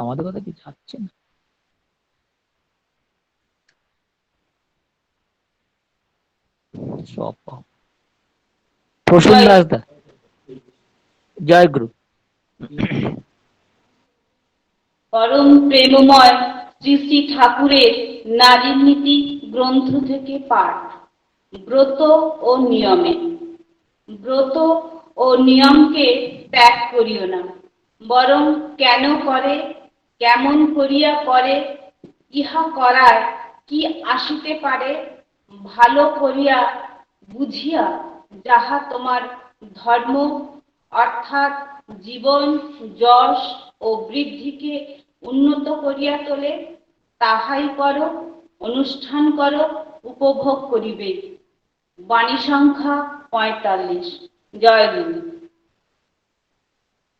আমাদের কথা কি যাচ্ছে না? সব প্রসূন জয়- জয় গুরু। পরম প্রেমময় শ্রী শ্রী ঠাকুরের নারী নীতি গ্রন্থ থেকে পাঠ। ব্রত ও নিয়মে। ব্রত ও নিয়মকে ত্যাগ করিও না। বরং কেন করে কেমন করিয়া করে ইহা করার কি আসিতে পারে? ভালো করিয়া বুঝিয়া যাহা তোমার ধর্ম, অর্থাৎ জীবন, যশ ও বৃদ্ধিকে উন্নত করিয়া তোলে, তাহাই করো, অনুষ্ঠান করো, উপভোগ করিবে। বাণী সংখ্যা পঁয়তাল্লিশ। জয়